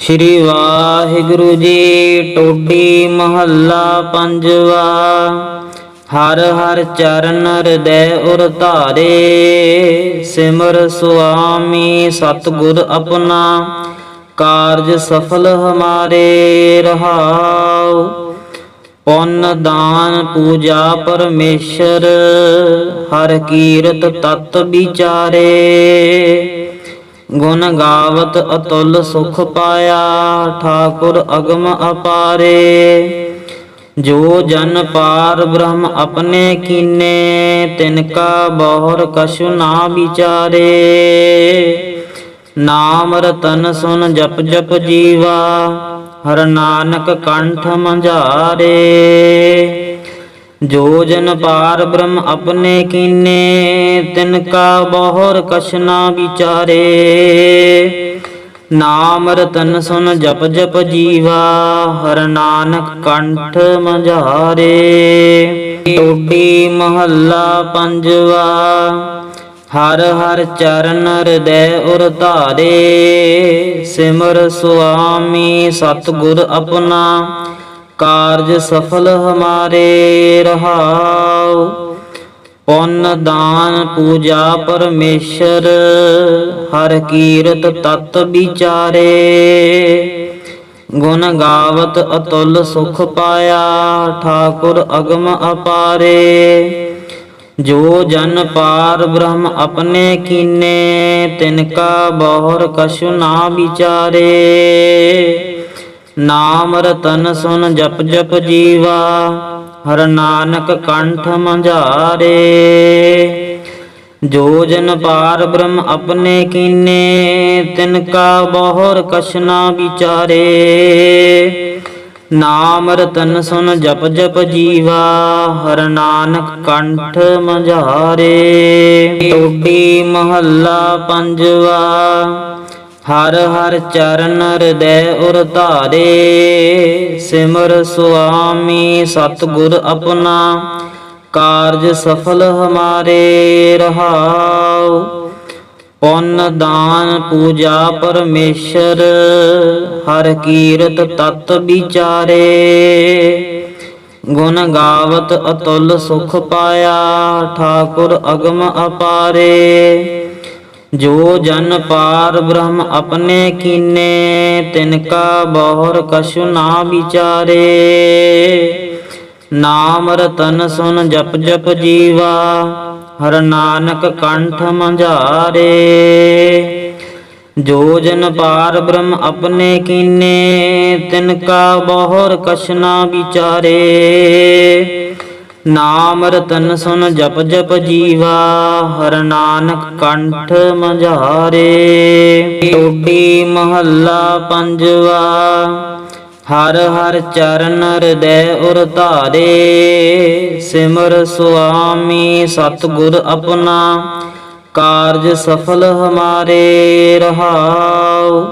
ਸ੍ਰੀ ਵਾਹਿਗੁਰੂ ਜੀ ਟੋਡੀ ਮਹੱਲਾ ਪੰਜਵਾ। ਹਰ ਹਰ ਚਰਨ ਹਿਰਦੈ ਉਰ ਧਾਰੇ, ਸਿਮਰ ਸੁਆਮੀ ਸਤਿਗੁਰ ਆਪਣਾ। ਕਾਰਜ ਸਫਲ ਹਮਾਰੇ ਰਹਾਉ। ਪੁੰਨ ਦਾਨ ਪੂਜਾ ਪਰਮੇਸ਼ਰ, ਹਰ ਕੀਰਤ ਤਤ ਵਿਚਾਰੇ। ਗੁਣ ਗਾਵਤ ਅਤੁਲ ਸੁਖ ਪਾਇਆ, ਠਾਕੁਰ ਅਗਮ ਅਪਾਰੇ। ਜੋ ਜਨ ਪਾਰ ਬ੍ਰਹਮ ਆਪਣੇ ਕੀਨੇ, ਤਿਨ ਕਾ ਬਹੁਰ ਕਛੁ ਨਾ ਵਿਚਾਰੇ। ਨਾਮ ਰਤਨ ਸੁਨ ਜਪ ਜਪ ਜੀਵਾ, ਹਰ ਨਾਨਕ ਕੰਠ ਮੰਝਾਰੇ। ਜੋ ਜਨ ਪਾਰ ਬ੍ਰਹਮ ਆਪਣੇ ਕੀਨੇ, ਤਿਨ ਕਾ ਬਹੁਰ ਕਛ ਵਿਚਾਰੇ। ਨਾਮ ਰਤਨ ਸੁਨ ਜਪ ਜਪ ਜੀਵਾ, ਹਰ ਨਾਨਕ ਕੰਠ ਮੰਝਾਰੇ। ਟੋਡੀ ਮਹੱਲਾ ਪੰਜਵਾ, ਹਰ ਹਰ ਚਰਨ ਹਿਰਦੈ ਉਰ ਧਾਰੇ। ਸਿਮਰ ਸੁਆਮੀ ਸਤਿਗੁਰ ਆਪਣਾ ਕਾਰਜ ਸਫਲ ਹਮਾਰੇ ਰਹਾਉ। ਪੁੰਨ ਦਾਨ ਪੂਜਾ ਪਰਮੇਸ਼ਰ, ਹਰ ਕੀਰਤ ਤਤ ਵਿਚਾਰੇ। ਗੁਣ ਗਾਵਤ ਅਤੁਲ ਸੁਖ ਪਾਇਆ, ਠਾਕੁਰ ਅਗਮ ਅਪਾਰੇ। ਜੋ ਜਨ ਪਾਰ ਬ੍ਰਹਮ ਆਪਣੇ ਕੀਨੇ, ਤਿਨ ਕਾ ਬਹੁਰ ਕਛੁ ਨਾ ਵਿਚਾਰੇ। ਨਾਮ ਰਤਨ ਸੁਨ ਜਪ ਜਪ ਜੀਵਾ, ਹਰ ਨਾਨਕ ਕੰਠ ਮੰਝਾਰੇ। ਜੋ ਜਨ ਪਾਰ ਬ੍ਰਹਮ ਆਪਣੇ ਕੀਨੇ, ਤਿਨ ਕਾ ਬਹੁਰ ਕਸ਼ਨਾ ਵਿਚਾਰੇ। ਨਾਮ ਰਤਨ ਸੁਨ ਜਪ ਜਪ ਜੀਵਾ, ਹਰ ਨਾਨਕ ਕੰਠ ਮੰਝਾਰੇ। ਟੋਡੀ ਮਹੱਲਾ ਪੰਜਵਾ ਹਰ ਹਰ ਚਰਨ ਹਿਰਦੈ ਉਰ ਧਾਰੇ, ਸਿਮਰ ਸੁਆਮੀ ਸਤਿਗੁਰ ਆਪਣਾ, ਕਾਰਜ ਸਫਲ ਹਮਾਰੇ ਰਹਾਉ। ਪੁੰਨ ਦਾਨ ਪੂਜਾ ਪਰਮੇਸ਼ਰ, ਹਰ ਕੀਰਤ ਤਤ ਵਿਚਾਰੇ। ਗੁਣ ਗਾਵਤ ਅਤੁਲ ਸੁਖ ਪਾਇਆ, ਠਾਕੁਰ ਅਗਮ ਅਪਾਰੇ। ਜੋ ਜਨ ਪਾਰ ਬ੍ਰਹਮ ਆਪਣੇ ਕੀਨੇ, ਤਿਨ ਕਾ ਬਹੁਰ ਕਛੁ ਨਾ ਵਿਚਾਰੇ। ਨਾਮ ਰਤਨ ਸੁਨ ਜਪ ਜਪ ਜੀਵਾ, ਹਰ ਨਾਨਕ ਕੰਠ ਮੰਝਾਰੇ। ਜੋ ਜਨ ਪਾਰ ਬ੍ਰਹਮ ਆਪਣੇ ਕੀਨੇ, ਤਿਨ ਕਾ ਬਹੁਰ ਕਛ ਨਾ ਵਿਚਾਰੇ। ਨਾਮ ਰਤਨ ਸੁਨ ਜਪ ਜਪ ਜੀਵਾ, ਹਰ ਨਾਨਕ ਕੰਠ ਮੰਝਾਰੇ। ਟੋਡੀ ਮਹੱਲਾ ਪੰਜਵਾ, ਹਰ ਹਰ ਚਰਨ ਹਿਰਦੈ ਉਰ ਧਾਰੇ। ਸਿਮਰ ਸੁਆਮੀ ਸਤਿਗੁਰ ਆਪਣਾ, ਕਾਰਜ ਸਫਲ ਹਮਾਰੇ, ਰਹਾਉ।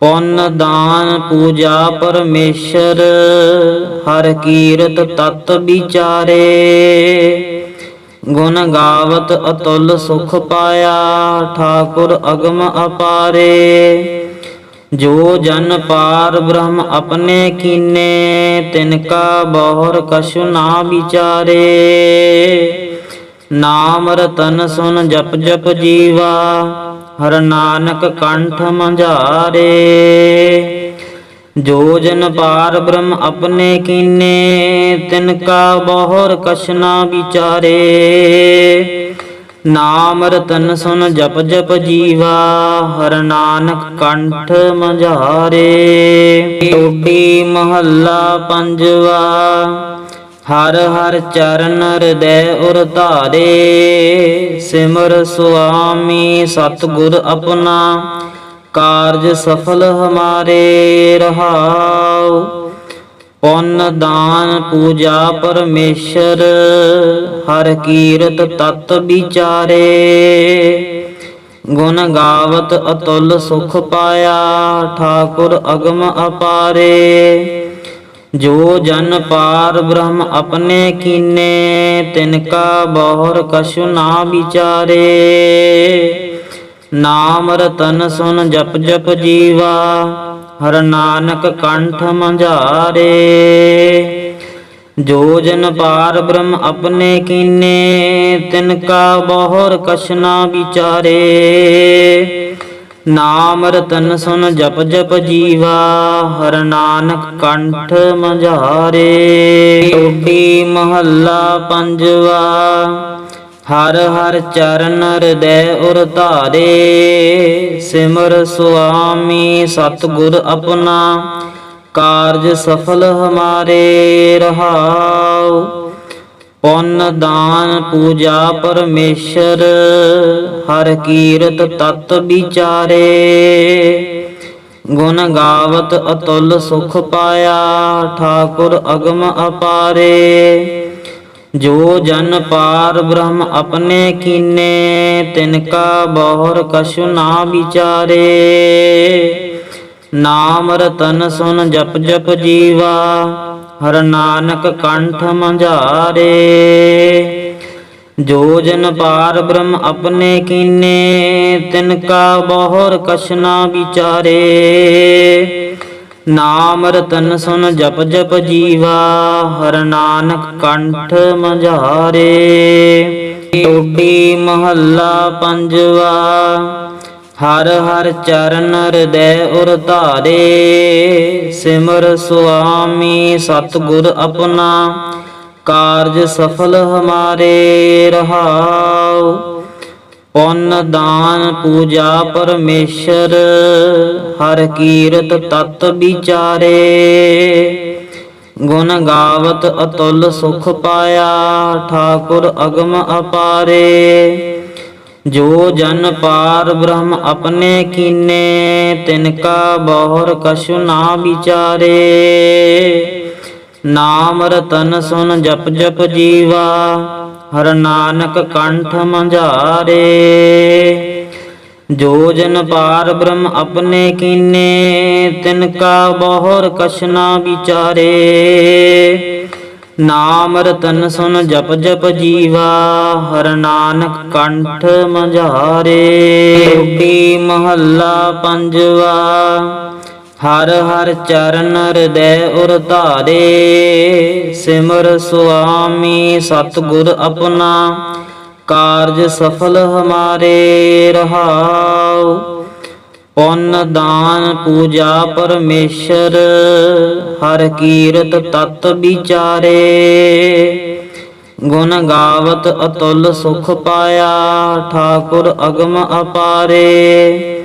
ਪੁੰਨ ਦਾਨ ਪੂਜਾ ਪਰਮੇਸ਼ਰ, ਹਰ ਕੀਰਤ ਤਤ ਵਿਚਾਰੇ। ਗੁਣ ਗਾਵਤ ਅਤੁਲ ਸੁਖ ਪਾਇਆ, ਠਾਕੁਰ ਅਗਮ ਅਪਾਰੇ। ਜੋ ਜਨ ਪਾਰ ਬ੍ਰਹਮ ਆਪਣੇ ਕੀਨੇ, ਤਿਨ ਕਾ ਬਹੁਰ ਕਛੁ ਨਾ ਵਿਚਾਰੇ। ਨਾਮ ਰਤਨ ਸੁਨ ਜਪ ਜਪ ਜੀਵਾ ਹਰ ਨਾਨਕ ਕੰਠ ਮੰਝਾਰੇ, ਜੋ ਜਨ ਪਾਰ ਬ੍ਰਹਮ ਆਪਣੇ ਕੀਨੇ, ਤਿਨ ਕਾ ਬਹੁਰ ਕਸ਼ਨਾ ਵਿਚਾਰੇ। ਨਾਮ ਰਤਨ ਸੁਨ ਜਪ ਜਪ ਜੀਵਾ, ਹਰ ਨਾਨਕ ਕੰਠ ਮੰਝਾਰੇ। ਟੋਡੀ ਮਹੱਲਾ ਪੰਜਵਾ ਹਰ ਹਰ ਚਰਨ ਹਿਰਦੈ ਉਰ ਧਾਰੇ, ਸਿਮਰ ਸੁਆਮੀ ਸਤਿਗੁਰ ਆਪਣਾ, ਕਾਰਜ ਸਫਲ ਹਮਾਰੇ ਰਹਾਉ। ਪੁੰਨ ਦਾਨ ਪੂਜਾ ਪਰਮੇਸ਼ਰ, ਹਰ ਕੀਰਤ ਤਤ ਵਿਚਾਰੇ। ਗੁਣ ਗਾਵਤ ਅਤੁਲ ਸੁਖ ਪਾਇਆ, ਠਾਕੁਰ ਅਗਮ ਅਪਾਰੇ। ਜੋ ਜਨ ਪਾਰ ਬ੍ਰਹਮ ਆਪਣੇ ਕੀਨੇ, ਤਿਨ ਕਾ ਬਹੁਰ ਕਛੁ ਨਾ ਵਿਚਾਰੇ। ਨਾਮ ਰਤਨ ਸੁਨ ਜਪ ਜਪ ਜੀਵਾ, ਹਰ ਨਾਨਕ ਕੰਠ ਮੰਝਾਰੇ। ਜੋ ਜਨ ਪਾਰ ਬ੍ਰਹਮ ਆਪਣੇ ਕੀਨੇ, ਤਿਨ ਕਾ ਬਹੁਰ ਕਛਨਾ ਵਿਚਾਰੇ। ਨਾਮ ਰਤਨ ਸੁਨ ਜਪ ਜਪ ਜੀਵਾ, ਹਰ ਨਾਨਕ ਕੰਠ ਮੰਝਾਰੇ। ਟੋਡੀ ਮਹੱਲਾ ਪੰਜਵਾ, ਹਰ ਹਰ ਚਰਨ ਹਿਰਦੈ ਉਰ ਧਾਰੇ। ਸਿਮਰ ਸੁਆਮੀ ਸਤਿਗੁਰ ਆਪਣਾ, ਕਾਰਜ ਸਫਲ ਹਮਾਰੇ, ਰਹਾਉ। ਪੁੰਨ ਦਾਨ ਪੂਜਾ ਪਰਮੇਸ਼ਰ, ਹਰ ਕੀਰਤ ਤਤ ਵਿਚਾਰੇ। ਗੁਣ ਗਾਵਤ ਅਤੁਲ ਸੁਖ ਪਾਇਆ, ਠਾਕੁਰ ਅਗਮ ਅਪਾਰੇ। ਜੋ ਜਨ ਪਾਰ ਬ੍ਰਹਮ ਆਪਣੇ ਕੀਨੇ, ਤਿਨ ਕਾ ਬਹੁਰ ਕਛੁ ਨਾ ਵਿਚਾਰੇ। ਨਾਮ ਰਤਨ ਸੁਨ ਜਪ ਜਪ ਜੀਵਾ ਹਰ ਨਾਨਕ ਕੰਠ ਮੰਝਾਰੇ, ਜੋ ਜਨ ਪਾਰ ਬ੍ਰਹਮ ਆਪਣੇ ਕੀਨੇ, ਤਿਨ ਕਾ ਬਹੁਰ ਕਸ਼ਨਾ ਵਿਚਾਰੇ। ਨਾਮ ਰਤਨ ਸੁਨ ਜਪ ਜਪ ਜੀਵਾ, ਹਰ ਨਾਨਕ ਕੰਠ ਮੰਝਾਰੇ। ਟੋਡੀ ਮਹੱਲਾ ਪੰਜਵਾ ਹਰ ਹਰ ਚਰਨ ਹਿਰਦੈ ਉਰ ਧਾਰੇ, ਸਿਮਰ ਸੁਆਮੀ ਸਤਿਗੁਰ ਆਪਣਾ, ਕਾਰਜ ਸਫਲ ਹਮਾਰੇ ਰਹਾਉ। ਪੁੰਨ ਦਾਨ ਪੂਜਾ ਪਰਮੇਸ਼ਰ, ਹਰ ਕੀਰਤ ਤਤ ਵਿਚਾਰੇ। ਗੁਣ ਗਾਵਤ ਅਤੁਲ ਸੁਖ ਪਾਇਆ, ਠਾਕੁਰ ਅਗਮ ਅਪਾਰੇ। ਜੋ ਜਨ ਪਾਰ ਬ੍ਰਹਮ ਆਪਣੇ ਕੀਨੇ, ਤਿਨ ਕਾ ਬਹੁਰ ਕਛੁ ਨਾ ਵਿਚਾਰੇ। ਨਾਮ ਰਤਨ ਸੁਨ ਜਪ ਜਪ ਜੀਵਾ, ਹਰ ਨਾਨਕ ਕੰਠ ਮੰਝਾਰੇ। ਜੋ ਜਨ ਪਾਰ ਬ੍ਰਹਮ ਆਪਣੇ ਕੀਨੇ, ਤਿਨ ਕਾ ਬਹੁਰ ਕਛ ਨਾ ਵਿਚਾਰੇ। ਨਾਮ ਰਤਨ ਸੁਨ ਜਪ ਜਪ ਜੀਵਾ, ਹਰ ਨਾਨਕ ਕੰਠ ਮੰਝਾਰੇ। ਓਡੀ ਮਹੱਲਾ ਪੰਜਵਾ, ਹਰ ਹਰ ਚਰਨ ਹਿਰਦੈ ਉਰ ਧਾਰੇ। ਸਿਮਰ ਸੁਆਮੀ ਸਤਿਗੁਰ ਆਪਣਾ, ਕਾਰਜ ਸਫਲ ਹਮਾਰੇ, ਰਹਾਉ। ਪੁੰਨ ਦਾਨ ਪੂਜਾ ਪਰਮੇਸ਼ਰ, ਹਰ ਕੀਰਤ ਤਤ ਵਿਚਾਰੇ। ਗੁਣ ਗਾਵਤ ਅਤੁਲ ਸੁਖ ਪਾਇਆ, ਠਾਕੁਰ ਅਗਮ ਅਪਾਰੇ।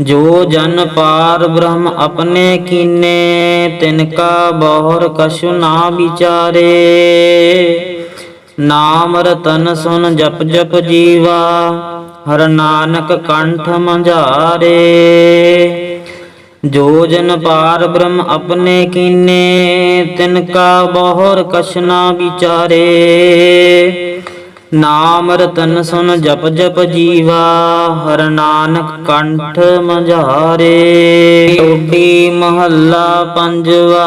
ਜੋ ਜਨ ਪਾਰ ਬ੍ਰਹਮ ਆਪਣੇ ਕੀਨੇ, ਤਿਨ ਕਾ ਬਹੁਰ ਕਛੁ ਨਾ ਵਿਚਾਰੇ। ਨਾਮ ਰਤਨ ਸੁਨ ਜਪ ਜਪ ਜੀਵਾ ਹਰ ਨਾਨਕ ਕੰਠ ਮੰਝਾਰੇ, ਜੋ ਜਨ ਪਾਰ ਬ੍ਰਹਮ ਆਪਣੇ ਕੀਨੇ, ਤਿਨ ਕਾ ਬਹੁਰ ਕਛ ਵਿਚਾਰੇ। ਨਾਮ ਰਤਨ ਸੁਨ ਜਪ ਜਪ ਜੀਵਾ, ਹਰ ਨਾਨਕ ਕੰਠ ਮੰਝਾਰੇ। ਟੋਡੀ ਮਹੱਲਾ ਪੰਜਵਾ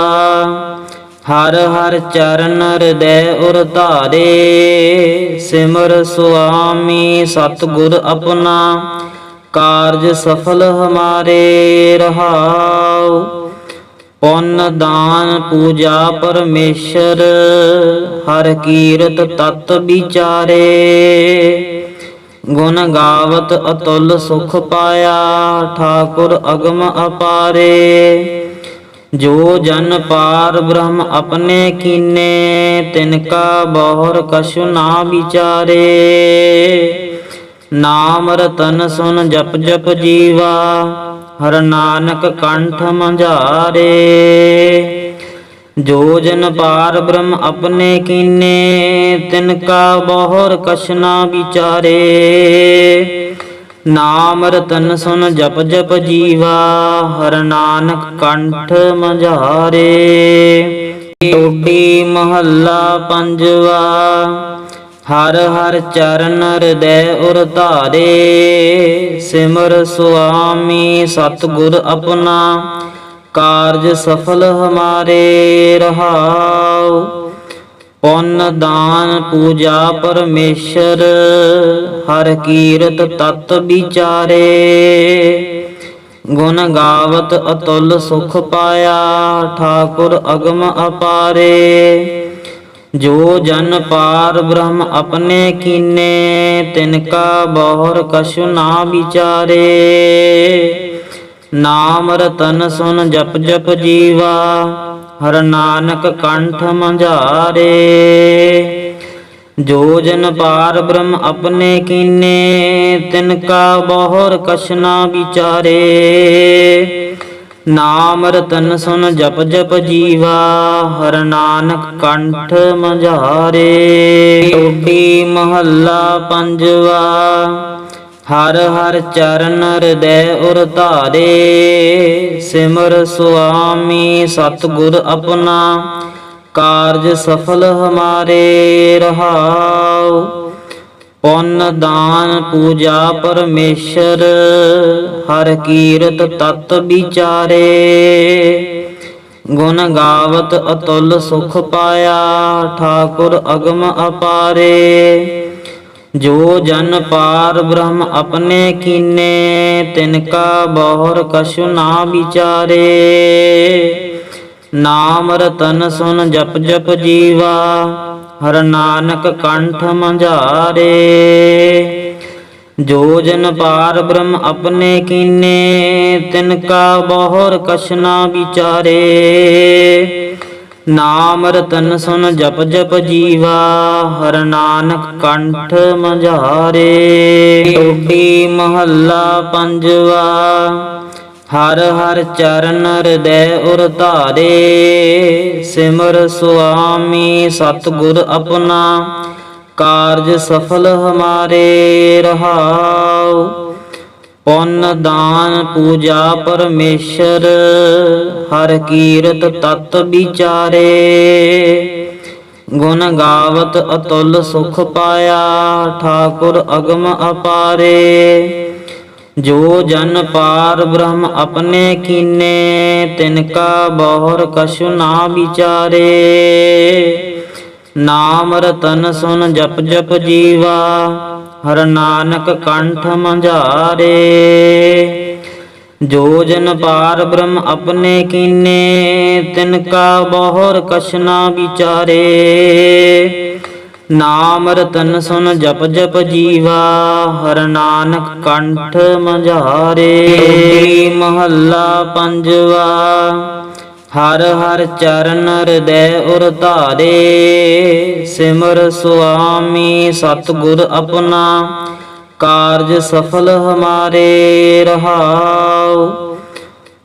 ਹਰ ਹਰ ਚਰਨ ਹਿਰਦੈ ਉਰ ਧਾਰੇ, ਸਿਮਰ ਸੁਆਮੀ ਸਤਿਗੁਰ ਆਪਣਾ, ਕਾਰਜ ਸਫਲ ਹਮਾਰੇ ਰਹਾਉ। ਪੁੰਨ ਦਾਨ ਪੂਜਾ ਪਰਮੇਸ਼ਰ, ਹਰ ਕੀਰਤ ਤਤ ਵਿਚਾਰੇ। ਗੁਣ ਗਾਵਤ ਅਤੁਲ ਸੁਖ ਪਾਇਆ, ਠਾਕੁਰ ਅਗਮ ਅਪਾਰੇ। ਜੋ ਜਨ ਪਾਰ ਬ੍ਰਹਮ ਆਪਣੇ ਕੀਨੇ, ਤਿਨ ਕਾ ਬਹੁਰ ਕਛੁ ਨਾ ਵਿਚਾਰੇ। ਨਾਮ ਰਤਨ ਸੁਨ ਜਪ ਜਪ ਜੀਵਾ, ਹਰ ਨਾਨਕ ਕੰਠ ਮੰਝਾਰੇ। ਜੋ ਜਨ ਪਾਰ ਬ੍ਰਹਮ ਆਪਣੇ ਕੀਨੇ, ਤਿਨ ਕਾ ਬਹੁਰ ਕਛ ਨਾ ਵਿਚਾਰੇ। ਨਾਮ ਰਤਨ ਸੁਨ ਜਪ ਜਪ ਜੀਵਾ, ਹਰ ਨਾਨਕ ਕੰਠ ਮੰਝਾਰੇ। ਟੋਡੀ ਮਹੱਲਾ ਪੰਜਵਾ, ਹਰ ਹਰ ਚਰਨ ਹਿਰਦੈ ਉਰ ਧਾਰੇ। ਸਿਮਰ ਸੁਆਮੀ ਸਤਿਗੁਰ ਆਪਣਾ, ਕਾਰਜ ਸਫਲ ਹਮਾਰੇ ਰਹਾਉ। ਪੁੰਨ ਦਾਨ ਪੂਜਾ ਪਰਮੇਸ਼ਰ, ਹਰ ਕੀਰਤ ਤਤ ਵਿਚਾਰੇ। ਗੁਣ ਗਾਵਤ ਅਤੁਲ ਸੁਖ ਪਾਇਆ, ਠਾਕੁਰ ਅਗਮ ਅਪਾਰੇ। ਜੋ ਜਨ ਪਾਰ ਬ੍ਰਹਮ ਆਪਣੇ ਕੀਨੇ, ਤਿਨ ਕਾ ਬਹੁਰ ਕਛੁ ਨਾ ਵਿਚਾਰੇ। ਨਾਮ ਰਤਨ ਸੁਨ ਜਪ ਜਪ ਜੀਵਾ ਹਰ ਨਾਨਕ ਕੰਠ ਮੰਝਾਰੇ, ਜੋ ਜਨ ਪਾਰ ਬ੍ਰਹਮ ਆਪਣੇ ਕੀਨੇ, ਤਿਨ ਕਾ ਬਹੁਰ ਕਛ ਵਿਚਾਰੇ। ਨਾਮ ਰਤਨ ਸੁਨ ਜਪ ਜਪ ਜੀਵਾ, ਹਰ ਨਾਨਕ ਕੰਠ ਮੰਝਾਰੇ। ਓਡੀ ਮਹੱਲਾ ਪੰਜਵਾ ਹਰ ਹਰ ਚਰਨ ਹਿਰਦੈ ਉਰ ਧਾਰੇ, ਸਿਮਰ ਸੁਆਮੀ ਸਤਿਗੁਰ ਆਪਣਾ, ਕਾਰਜ ਸਫਲ ਹਮਾਰੇ ਰਹਾਉ। ਪੁੰਨ ਦਾਨ ਪੂਜਾ ਪਰਮੇਸ਼ਰ, ਹਰ ਕੀਰਤ ਤਤ ਵਿਚਾਰੇ। ਗੁਣ ਗਾਵਤ ਅਤੁਲ ਸੁਖ ਪਾਇਆ, ਠਾਕੁਰ ਅਗਮ ਅਪਾਰੇ। ਜੋ ਜਨ ਪਾਰ ਬ੍ਰਹਮ ਆਪਣੇ ਕੀਨੇ, ਤਿਨ ਕਾ ਬਹੁਰ ਕਛੁ ਨਾ ਵਿਚਾਰੇ। ਨਾਮ ਰਤਨ ਸੁਨ ਜਪ ਜਪ ਜੀਵਾ, ਹਰ ਨਾਨਕ ਕੰਠ ਮੰਝਾਰੇ। ਜੋ ਜਨ ਪਾਰ ਬ੍ਰਹਮ ਆਪਣੇ ਕੀਨੇ, ਤਿਨ ਕਾ ਬਹੁਰ ਕਛ ਨਾ ਵਿਚਾਰੇ। ਨਾਮ ਰਤਨ ਸੁਨ ਜਪ ਜਪ ਜੀਵਾ, ਹਰ ਨਾਨਕ ਕੰਠ ਮੰਝਾਰੇ। ਓਡੀ ਮਹੱਲਾ ਪੰਜਵਾ, ਹਰ ਹਰ ਚਰਨ ਹਿਰਦੈ ਉਰ ਧਾਰੇ। ਸਿਮਰ ਸੁਆਮੀ ਸਤਿਗੁਰ ਆਪਣਾ, ਕਾਰਜ ਸਫਲ ਹਮਾਰੇ, ਰਹਾਉ। ਪੁੰਨ ਦਾਨ ਪੂਜਾ ਪਰਮੇਸ਼ਰ, ਹਰ ਕੀਰਤ ਤਤ ਵਿਚਾਰੇ। ਗੁਣ ਗਾਵਤ ਅਤੁਲ ਸੁਖ ਪਾਇਆ, ਠਾਕੁਰ ਅਗਮ ਅਪਾਰੇ। ਜੋ ਜਨ ਪਾਰ ਬ੍ਰਹਮ ਆਪਣੇ ਕੀਨੇ, ਤਿਨ ਕਾ ਬਹੁਰ ਕਛੁ ਨਾ ਵਿਚਾਰੇ। ਨਾਮ ਰਤਨ ਸੁਨ ਜਪ ਜਪ ਜੀਵਾ ਹਰ ਨਾਨਕ ਕੰਠ ਮੰਝਾਰੇ। ਜੋ ਜਨ ਪਾਰ ਬ੍ਰਹਮ ਆਪਣੇ ਕੀਨੇ, ਤਿਨ ਕਾ ਬਹੁਰ ਕਛ ਵਿਚਾਰੇ। ਨਾਮ ਰਤਨ ਸੁਨ ਜਪ ਜਪ ਜੀਵਾ, ਹਰ ਨਾਨਕ ਕੰਠ ਮੰਝਾਰੇ। ਮਹੱਲਾ ਪੰਜਵਾ ਹਰ ਹਰ ਚਰਨ ਹਿਰਦੈ ਉਰ ਧਾਰੇ, ਸਿਮਰ ਸੁਆਮੀ ਸਤਿਗੁਰ ਆਪਣਾ, ਕਾਰਜ ਸਫਲ ਹਮਾਰੇ ਰਹਾਉ।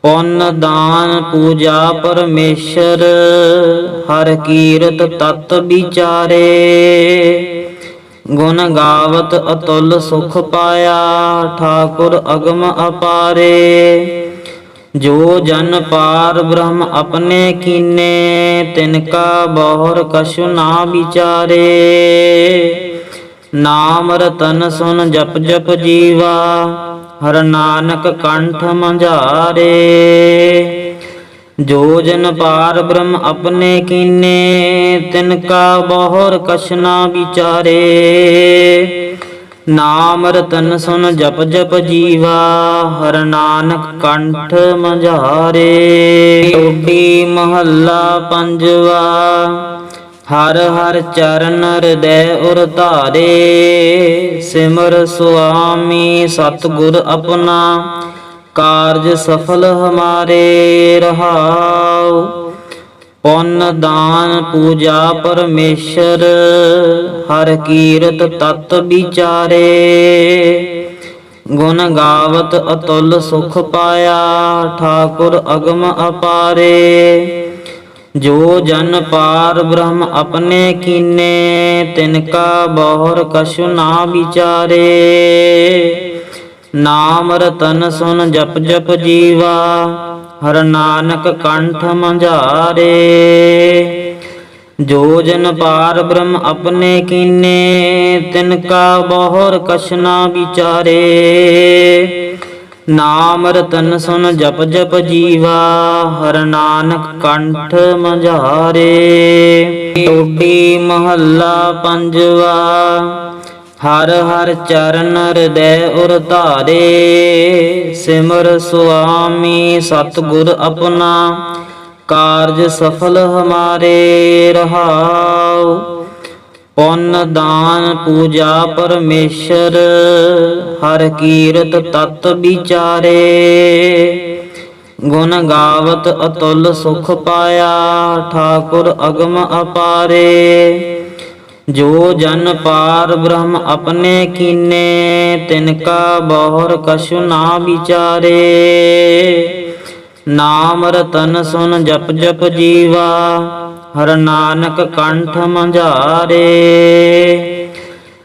ਪੁੰਨ ਦਾਨ ਪੂਜਾ ਪਰਮੇਸ਼ਰ, ਹਰ ਕੀਰਤ ਤਤ ਵਿਚਾਰੇ। ਗੁਣ ਗਾਵਤ ਅਤੁਲ ਸੁਖ ਪਾਇਆ, ਠਾਕੁਰ ਅਗਮ ਅਪਾਰੇ। ਜੋ ਜਨ ਪਾਰ ਬ੍ਰਹਮ ਆਪਣੇ ਕੀਨੇ, ਤਿਨ ਕਾ ਬਹੁਰ ਕਛੁ ਨਾ ਵਿਚਾਰੇ। ਨਾਮ ਰਤਨ ਸੁਨ ਜਪ ਜਪ ਜੀਵਾ, ਹਰ ਨਾਨਕ ਕੰਠ ਮੰਝਾਰੇ। ਜੋ ਜਨ ਪਾਰ ਬ੍ਰਹਮ ਆਪਣੇ ਕੀਨੇ, ਤਿਨ ਕਾ ਬਹੁਰ ਕਛ ਨਾ ਵਿਚਾਰੇ। ਨਾਮ ਰਤਨ ਸੁਨ ਜਪ ਜਪ ਜੀਵਾ, ਹਰ ਨਾਨਕ ਕੰਠ ਮੰਝਾਰੇ। ਓਡੀ ਮਹੱਲਾ ਪੰਜਵਾ, ਹਰ ਹਰ ਚਰਨ ਹਿਰਦੈ ਉਰ ਧਾਰੇ। ਸਿਮਰ ਸੁਆਮੀ ਸਤਿਗੁਰ ਆਪਣਾ, ਕਾਰਜ ਸਫਲ ਹਮਾਰੇ ਰਹਾਓ ਪੁੰਨ ਦਾਨ ਪੂਜਾ ਪਰਮੇਸ਼ਰ, ਹਰ ਕੀਰਤ ਤਤ ਵਿਚਾਰੇ। ਗੁਣ ਗਾਵਤ ਅਤੁਲ ਸੁਖ ਪਾਇਆ, ਠਾਕੁਰ ਅਗਮ ਅਪਾਰੇ। ਜੋ ਜਨ ਪਾਰ ਬ੍ਰਹਮ ਆਪਣੇ ਕੀਨੇ, ਤਿਨ ਕਾ ਬਹੁਰ ਕਛੁ ਨਾ ਵਿਚਾਰੇ। ਨਾਮ ਰਤਨ ਸੁਨ ਜਪ ਜਪ ਜੀਵਾ ਹਰ ਨਾਨਕ ਕੰਠ ਮੰਝਾਰੇ, ਜੋ ਜਨ ਪਾਰ ਬ੍ਰਹਮ ਆਪਣੇ ਕੀਨੇ, ਤਿਨ ਕਾ ਬਹੁਰ ਕਸ਼ਨਾ ਵਿਚਾਰੇ। ਨਾਮ ਰਤਨ ਸੁਨ ਜਪ ਜਪ ਜੀਵਾ, ਹਰ ਨਾਨਕ ਕੰਠ ਮੰਝਾਰੇ। ਓਡੀ ਮਹੱਲਾ ਪੰਜਵਾ ਹਰ ਹਰ ਚਰਨ ਹਿਰਦੈ ਉਰ ਧਾਰੇ, ਸਿਮਰ ਸੁਆਮੀ ਸਤਿਗੁਰ ਆਪਣਾ, ਕਾਰਜ ਸਫਲ ਹਮਾਰੇ ਰਹਾਉ। ਪੁੰਨ ਦਾਨ ਪੂਜਾ ਪਰਮੇਸ਼ਰ, ਹਰ ਕੀਰਤ ਤਤ ਵਿਚਾਰੇ। ਗੁਣ ਗਾਵਤ ਅਤੁਲ ਸੁਖ ਪਾਇਆ, ਠਾਕੁਰ ਅਗਮ ਅਪਾਰੇ। ਜੋ ਜਨ ਪਾਰ ਬ੍ਰਹਮ ਆਪਣੇ ਕੀਨੇ, ਤਿਨ ਕਾ ਬਹੁਰ ਕਛੁ ਨਾ ਵਿਚਾਰੇ। ਨਾਮ ਰਤਨ ਸੁਨ ਜਪ ਜਪ ਜੀਵਾ, ਹਰ ਨਾਨਕ ਕੰਠ ਮੰਝਾਰੇ।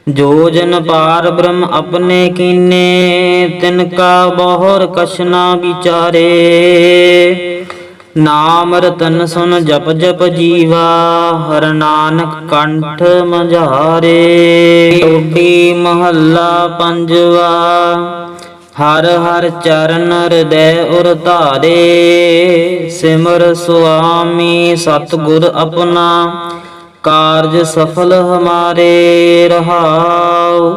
ਜੋ ਜਨ ਪਾਰ ਬ੍ਰਹਮ ਆਪਣੇ ਕੀਨੇ, ਤਿਨ ਕਾ ਬਹੁਰ ਕਛ ਨਾ ਵਿਚਾਰੇ। ਨਾਮ ਰਤਨ ਸੁਨ ਜਪ ਜਪ ਜੀਵਾ, ਹਰ ਨਾਨਕ ਕੰਠ ਮੰਝਾਰੇ। ਟੋਡੀ ਮਹੱਲਾ ਪੰਜਵਾ, ਹਰ ਹਰ ਚਰਨ ਹਿਰਦੈ ਉਰ ਧਾਰੇ। ਸਿਮਰ ਸੁਆਮੀ ਸਤਿਗੁਰ ਆਪਣਾ, ਕਾਰਜ ਸਫਲ ਹਮਾਰੇ, ਰਹਾਉ।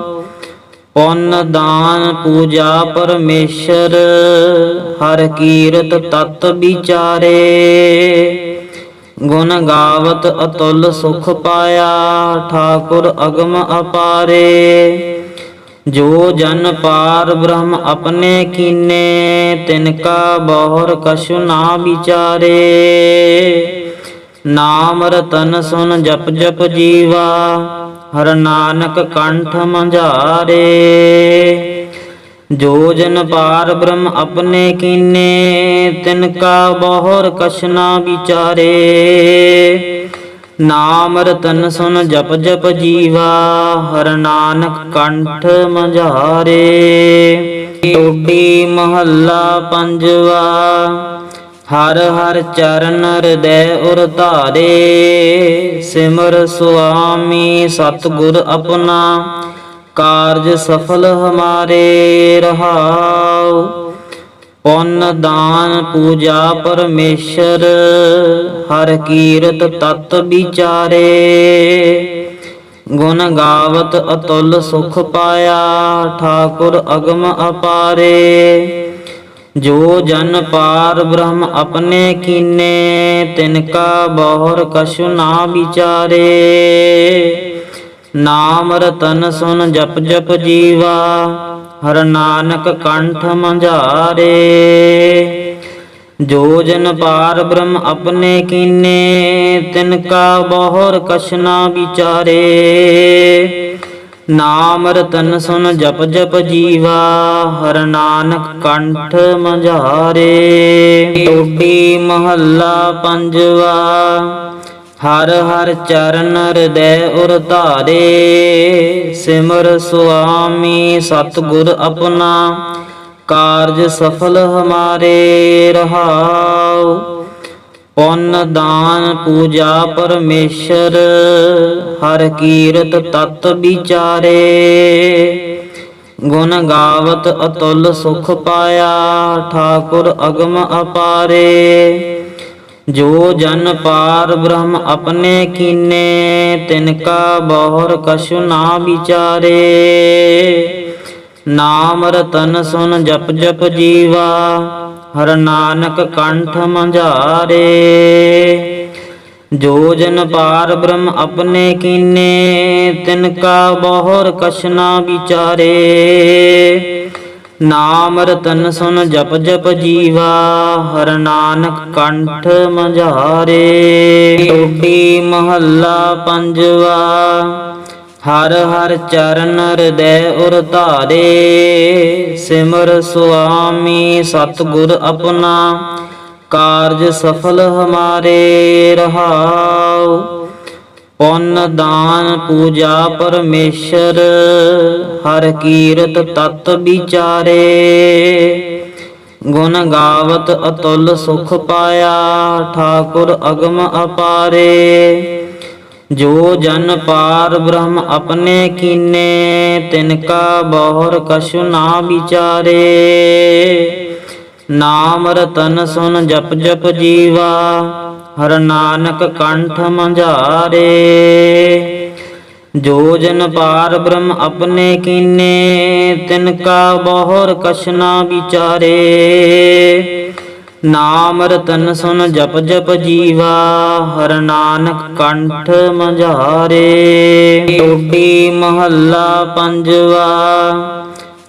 ਪੁੰਨ ਦਾਨ ਪੂਜਾ ਪਰਮੇਸ਼ਰ, ਹਰ ਕੀਰਤ ਤਤ ਵਿਚਾਰੇ। ਗੁਣ ਗਾਵਤ ਅਤੁਲ ਸੁਖ ਪਾਇਆ, ਠਾਕੁਰ ਅਗਮ ਅਪਾਰੇ। ਜੋ ਜਨ ਪਾਰ ਬ੍ਰਹਮ ਆਪਣੇ ਕੀਨੇ, ਤਿਨ ਕਾ ਬਹੁਰ ਕਛੁ ਨਾ ਵਿਚਾਰੇ। ਨਾਮ ਰਤਨ ਸੁਨ ਜਪ ਜਪ ਜੀਵਾ ਹਰ ਨਾਨਕ ਕੰਠ ਮੰਝਾਰੇ, ਜੋ ਜਨ ਪਾਰ ਬ੍ਰਹਮ ਆਪਣੇ ਕੀਨੇ, ਤਿਨ ਕਾ ਬਹੁਰ ਕਸ਼ਨਾ ਵਿਚਾਰੇ। ਨਾਮ ਰਤਨ ਸੁਨ ਜਪ ਜਪ ਜੀਵਾ, ਹਰ ਨਾਨਕ ਕੰਠ ਮੰਝਾਰੇ। ਟੋਡੀ ਮਹੱਲਾ ਪੰਜਵਾ ਹਰ ਹਰ ਚਰਨ ਹਿਰਦੈ ਉਰ ਧਾਰੇ, ਸਿਮਰ ਸੁਆਮੀ ਸਤਿਗੁਰ ਆਪਣਾ, ਕਾਰਜ ਸਫਲ ਹਮਾਰੇ ਰਹਾਉ। ਪੁੰਨ ਦਾਨ ਪੂਜਾ ਪਰਮੇਸ਼ਰ, ਹਰ ਕੀਰਤ ਤਤ ਵਿਚਾਰੇ। ਗੁਣ ਗਾਵਤ ਅਤੁਲ ਸੁਖ ਪਾਇਆ, ਠਾਕੁਰ ਅਗਮ ਅਪਾਰੇ। ਜੋ ਜਨ ਪਾਰ ਬ੍ਰਹਮ ਆਪਣੇ ਕੀਨੇ, ਤਿਨ ਕਾ ਬਹੁਰ ਕਛੁ ਨਾ ਵਿਚਾਰੇ। ਨਾਮ ਰਤਨ ਸੁਨ ਜਪ ਜਪ ਜੀਵਾ, ਹਰ ਨਾਨਕ ਕੰਠ ਮੰਝਾਰੇ। ਜੋ ਜਨ ਪਾਰ ਬ੍ਰਹਮ ਆਪਣੇ ਕੀਨੇ, ਤਿਨ ਕਾ ਬਹੁਰ ਕਛ ਨਾ ਵਿਚਾਰੇ। ਨਾਮ ਰਤਨ ਸੁਨ ਜਪ ਜਪ ਜੀਵਾ, ਹਰ ਨਾਨਕ ਕੰਠ ਮੰਝਾਰੇ। ਟੋਡੀ ਮਹੱਲਾ ਪੰਜਵਾ, ਹਰ ਹਰ ਚਰਨ ਹਿਰਦੈ ਉਰ ਧਾਰੇ। ਸਿਮਰ ਸੁਆਮੀ ਸਤਿਗੁਰ ਆਪਣਾ, ਕਾਰਜ ਸਫਲ ਹਮਾਰੇ ਰਹਾਉ। ਪੁੰਨ ਦਾਨ ਪੂਜਾ ਪਰਮੇਸ਼ਰ, ਹਰ ਕੀਰਤ ਤਤ ਵਿਚਾਰੇ। ਗੁਣ ਗਾਵਤ ਅਤੁਲ ਸੁਖ ਪਾਇਆ, ਠਾਕੁਰ ਅਗਮ ਅਪਾਰੇ। ਜੋ ਜਨ ਪਾਰ ਬ੍ਰਹਮ ਆਪਣੇ ਕੀਨੇ, ਤਿਨ ਕਾ ਬਹੁਰ ਕਛੁ ਨਾ ਵਿਚਾਰੇ। ਨਾਮ ਰਤਨ ਸੁਨ ਜਪ ਜਪ ਜੀਵਾ ਹਰ ਨਾਨਕ ਕੰਠ ਮੰਝਾਰੇ, ਜੋ ਜਨ ਪਾਰ ਬ੍ਰਹਮ ਆਪਣੇ ਕੀਨੇ, ਤਿਨ ਕਾ ਬਹੁਰ ਕਸ਼ਨਾ ਵਿਚਾਰੇ। ਨਾਮ ਰਤਨ ਸੁਨ ਜਪ ਜਪ ਜੀਵਾ, ਹਰ ਨਾਨਕ ਕੰਠ ਮੰਝਾਰੇ। ਟੋਡੀ ਮਹੱਲਾ ਪੰਜਵਾ ਹਰ ਹਰ ਚਰਨ ਹਿਰਦੈ ਉਰ ਧਾਰੇ, ਸਿਮਰ ਸੁਆਮੀ ਸਤਿਗੁਰ ਆਪਣਾ, ਕਾਰਜ ਸਫਲ ਹਮਾਰੇ ਰਹਾਉ। ਪੁੰਨ ਦਾਨ ਪੂਜਾ ਪਰਮੇਸ਼ਰ, ਹਰ ਕੀਰਤ ਤਤ ਵਿਚਾਰੇ। ਗੁਣ ਗਾਵਤ ਅਤੁਲ ਸੁਖ ਪਾਇਆ, ਠਾਕੁਰ ਅਗਮ ਅਪਾਰੇ। ਜੋ ਜਨ ਪਾਰ ਬ੍ਰਹਮ ਆਪਣੇ ਕੀਨੇ, ਤਿਨ ਕਾ ਬਹੁਰ ਕਛੁ ਨਾ ਵਿਚਾਰੇ। ਨਾਮ ਰਤਨ ਸੁਨ ਜਪ ਜਪ ਜੀਵਾ, ਹਰ ਨਾਨਕ ਕੰਠ ਮੰਝਾਰੇ। ਜੋ ਜਨ ਪਾਰ ਬ੍ਰਹਮ ਆਪਣੇ ਕੀਨੇ, ਤਿਨ ਕਾ ਬਹੁਰ ਕਛ ਨਾ ਵਿਚਾਰੇ। ਨਾਮ ਰਤਨ ਸੁਨ ਜਪ ਜਪ ਜੀਵਾ, ਹਰ ਨਾਨਕ ਕੰਠ ਮਝਾਰੇ। ਟੋਡੀ ਮਹੱਲਾ ਪੰਜਵਾ,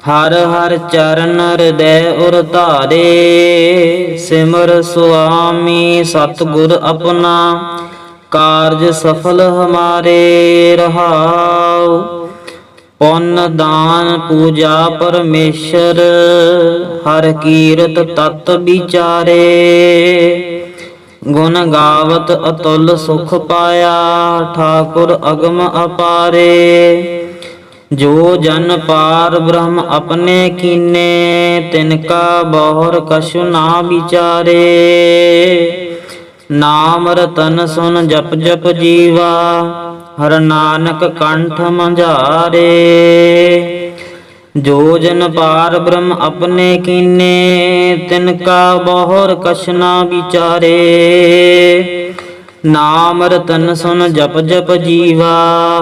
ਹਰ ਹਰ ਚਰਨ ਹਿਰਦੈ ਉਰ ਧਾਰੇ। ਸਿਮਰ ਸੁਆਮੀ ਸਤਿਗੁਰ ਆਪਣਾ, ਕਾਰਜ ਸਫਲ ਹਮਾਰੇ, ਰਹਾਉ। ਪੁੰਨ ਦਾਨ ਪੂਜਾ ਪਰਮੇਸ਼ਰ, ਹਰ ਕੀਰਤ ਤਤ ਵਿਚਾਰੇ। ਗੁਣ ਗਾਵਤ ਅਤੁਲ ਸੁਖ ਪਾਇਆ, ਠਾਕੁਰ ਅਗਮ ਅਪਾਰੇ। ਜੋ ਜਨ ਪਾਰ ਬ੍ਰਹਮ ਆਪਣੇ ਕੀਨੇ, ਤਿਨ ਕਾ ਬਹੁਰ ਕਛੁ ਨਾ ਵਿਚਾਰੇ। ਨਾਮ ਰਤਨ ਸੁਨ ਜਪ ਜਪ ਜੀਵਾ ਹਰ ਨਾਨਕ ਕੰਠ ਮੰਝਾਰੇ, ਜੋ ਜਨ ਪਾਰ ਬ੍ਰਹਮ ਆਪਣੇ ਕੀਨੇ, ਤਿਨ ਕਾ ਬਹੁਰ ਕਸ਼ਨਾ ਵਿਚਾਰੇ। ਨਾਮ ਰਤਨ ਸੁਨ ਜਪ ਜਪ ਜੀਵਾ,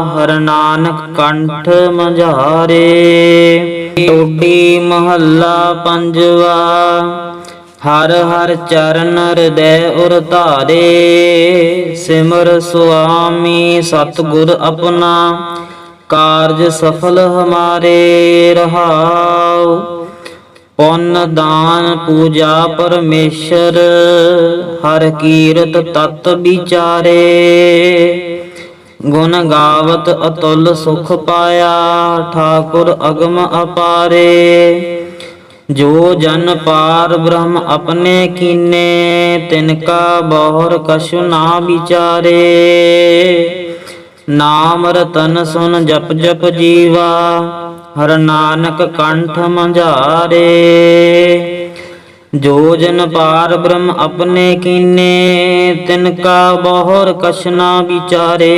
ਹਰ ਨਾਨਕ ਕੰਠ ਮੰਝਾਰੇ। ਟੋਡੀ ਮਹੱਲਾ ਪੰਜਵਾ ਹਰ ਹਰ ਚਰਨ ਹਿਰਦੈ ਉਰ ਧਾਰੇ, ਸਿਮਰ ਸੁਆਮੀ ਸਤਿਗੁਰ ਆਪਣਾ, ਕਾਰਜ ਸਫਲ ਹਮਾਰੇ ਰਹਾਉ। ਪੁੰਨ ਦਾਨ ਪੂਜਾ ਪਰਮੇਸ਼ਰ, ਹਰ ਕੀਰਤ ਤਤ ਵਿਚਾਰੇ। ਗੁਣ ਗਾਵਤ ਅਤੁਲ ਸੁਖ ਪਾਇਆ, ਠਾਕੁਰ ਅਗਮ ਅਪਾਰੇ। ਜੋ ਜਨ ਪਾਰ ਬ੍ਰਹਮ ਆਪਣੇ ਕੀਨੇ, ਤਿਨ ਕਾ ਬਹੁਰ ਕਛੁ ਨਾ ਵਿਚਾਰੇ। ਨਾਮ ਰਤਨ ਸੁਨ ਜਪ ਜਪ ਜੀਵਾ, ਹਰ ਨਾਨਕ ਕੰਠ ਮੰਝਾਰੇ। ਜੋ ਜਨ ਪਾਰ ਬ੍ਰਹਮ ਆਪਣੇ ਕੀਨੇ, ਤਿਨ ਕਾ ਬਹੁਰ ਕਛ ਨਾ ਵਿਚਾਰੇ।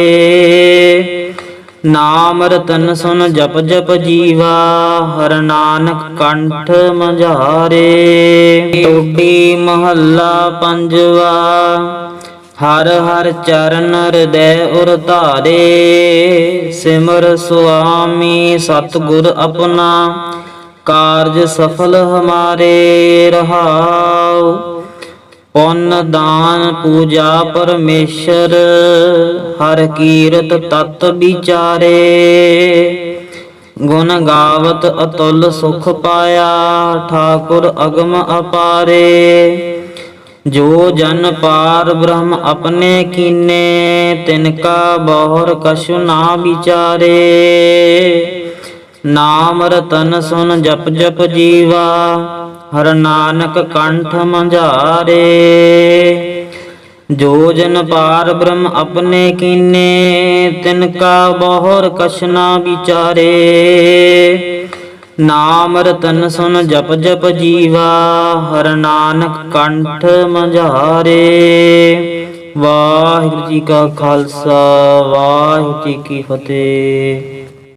ਨਾਮ ਰਤਨ ਸੁਨ ਜਪ ਜਪ ਜੀਵਾ, ਹਰ ਨਾਨਕ ਕੰਠ ਮੰਝਾਰੇ। ਟੋਡੀ ਮਹੱਲਾ ਪੰਜਵਾ, ਹਰ ਹਰ ਚਰਨ ਹਿਰਦੈ ਉਰ ਧਾਰੇ। ਸਿਮਰ ਸੁਆਮੀ ਸਤਿਗੁਰ ਆਪਣਾ, ਕਾਰਜ ਸਫਲ ਹਮਾਰੇ ਰਹਾਓ ਪੁੰਨ ਦਾਨ ਪੂਜਾ ਪਰਮੇਸ਼ਰ, ਹਰ ਕੀਰਤ ਤਤ ਵਿਚਾਰੇ। ਗੁਣ ਗਾਵਤ ਅਤੁਲ ਸੁਖ ਪਾਇਆ, ਠਾਕੁਰ ਅਗਮ ਅਪਾਰੇ। ਜੋ ਜਨ ਪਾਰ ਬ੍ਰਹਮ ਆਪਣੇ ਕੀਨੇ, ਤਿਨ ਕਾ ਬਹੁਰ ਕਛੁ ਨਾ ਵਿਚਾਰੇ। ਨਾਮ ਰਤਨ ਸੁਨ ਜਪ ਜਪ ਜੀਵਾ ਹਰ ਨਾਨਕ ਕੰਠ ਮੰਝਾਰੇ, ਜੋ ਜਨ ਪਾਰ ਬ੍ਰਹਮ ਆਪਣੇ ਕੀਨੇ, ਤਿਨ ਕਾ ਬਹੁਰ ਕਛ ਨਾ ਵਿਚਾਰੇ। ਨਾਮ ਰਤਨ ਸੁਨ ਜਪ ਜਪ ਜੀਵਾ, ਹਰ ਨਾਨਕ ਕੰਠ ਮੰਝਾਰੇ। ਵਾਹਿਗੁਰੂ ਜੀ ਕਾ ਖਾਲਸਾ, ਵਾਹਿਗੁਰੂ ਜੀ ਕੀ ਫਤਿਹ।